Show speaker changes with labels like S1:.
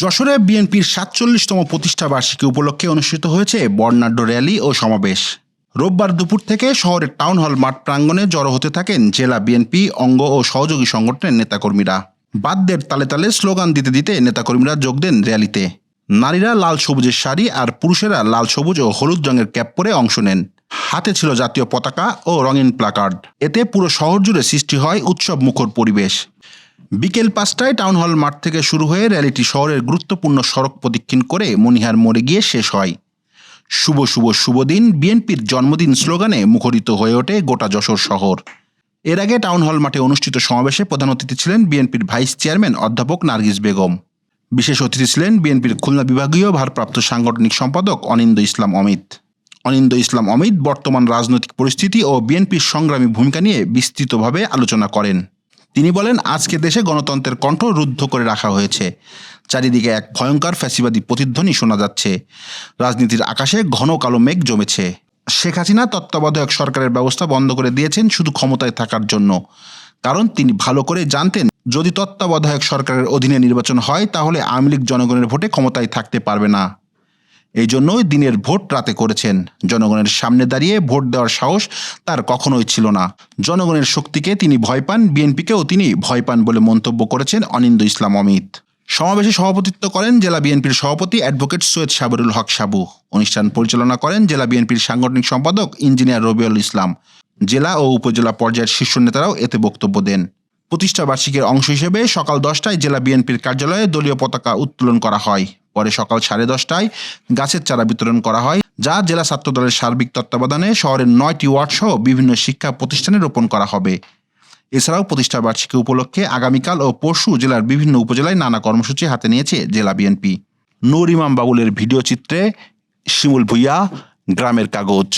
S1: যশোরে বিএনপির সাতচল্লিশতম প্রতিষ্ঠা বার্ষিকী উপলক্ষে অনুষ্ঠিত হয়েছে বর্ণাঢ্য র্যালি ও সমাবেশ। রোববার দুপুর থেকে শহরের টাউন হল মাঠ প্রাঙ্গণে জড়ো হতে থাকেন জেলা বিএনপি, অঙ্গ ও সহযোগী সংগঠনের নেতাকর্মীরা। বাদ্যের তালে তালে স্লোগান দিতে দিতে নেতাকর্মীরা যোগ দেন র্যালিতে। নারীরা লাল সবুজের শাড়ি আর পুরুষেরা লাল সবুজ ও হলুদ রঙের ক্যাপ পরে অংশ নেন। হাতে ছিল জাতীয় পতাকা ও রঙিন প্লাকার্ড। এতে পুরো শহর জুড়ে সৃষ্টি হয় উৎসব মুখর পরিবেশ। বিকেল পাঁচটায় টাউন হল মাঠ থেকে শুরু হয়ে র্যালিটি শহরের গুরুত্বপূর্ণ সড়ক প্রদক্ষিণ করে মনিহার মোড়ে গিয়ে শেষ হয়। শুভ শুভ শুভ দিন বিএনপির জন্মদিন স্লোগানে মুখরিত হয়ে ওঠে গোটা যশোর শহর। এর আগে টাউন হল মাঠে অনুষ্ঠিত সমাবেশে প্রধান অতিথি ছিলেন বিএনপির ভাইস চেয়ারম্যান অধ্যাপক নার্গিস বেগম। বিশেষ অতিথি ছিলেন বিএনপির খুলনা বিভাগীয় ভারপ্রাপ্ত সাংগঠনিক সম্পাদক অনিন্দ ইসলাম অমিত। অনিন্দ ইসলাম অমিত বর্তমান রাজনৈতিক পরিস্থিতি ও বিএনপির সংগ্রামী ভূমিকা নিয়ে বিস্তৃতভাবে আলোচনা করেন। তিনি বলেন, আজকে দেশে গণতন্ত্রের কণ্ঠ রুদ্ধ করে রাখা হয়েছে। চারিদিকে এক ভয়ঙ্কর ফ্যাসিবাদী প্রতিধ্বনি শোনা যাচ্ছে। রাজনীতির আকাশে ঘন কালো মেঘ জমেছে। শেখ হাসিনা তত্ত্বাবধায়ক সরকারের ব্যবস্থা বন্ধ করে দিয়েছেন শুধু ক্ষমতায় থাকার জন্য। কারণ তিনি ভালো করে জানতেন, যদি তত্ত্বাবধায়ক সরকারের অধীনে নির্বাচন হয়, তাহলে আওয়ামী লীগ জনগণের ভোটে ক্ষমতায় থাকতে পারবে না। এই জন্যই দিনের ভোট রাতে করেছেন। জনগণের সামনে দাঁড়িয়ে ভোট দেওয়ার সাহস তার কখনোই ছিল না। জনগণের শক্তিকে তিনি ভয় পান, বিএনপিকেও তিনি ভয় পান বলে মন্তব্য করেছেন অনিন্দ ইসলাম অমিত। সমাবেশে সভাপতিত্ব করেন জেলা বিএনপির সভাপতি অ্যাডভোকেট সৈয়দ সাবরুল হক সাবু। অনুষ্ঠান পরিচালনা করেন জেলা বিএনপির সাংগঠনিক সম্পাদক ইঞ্জিনিয়ার রবিউল ইসলাম। জেলা ও উপজেলা পর্যায়ের শীর্ষ নেতারাও এতে বক্তব্য দেন। প্রতিষ্ঠা বার্ষিকীর অংশ হিসেবে সকাল দশটায় জেলা বিএনপির কার্যালয়ে দলীয় পতাকা উত্তোলন করা হয়। পরে সকাল সাড়ে দশটায় গাছের চারা বিতরণ করা হয়, যা জেলা ছাত্র দলের সার্বিক তত্ত্বাবধানে শহরের নয়টি ওয়ার্ড সহ বিভিন্ন শিক্ষা প্রতিষ্ঠানে রোপণ করা হবে। এছাড়াও প্রতিষ্ঠা বার্ষিকী উপলক্ষে আগামীকাল ও পরশু জেলার বিভিন্ন উপজেলায় নানা কর্মসূচি হাতে নিয়েছে জেলা বিএনপি। নূর ইমাম বাবুলের ভিডিও চিত্রে শিমুল ভুইয়া, গ্রামের কাগজ।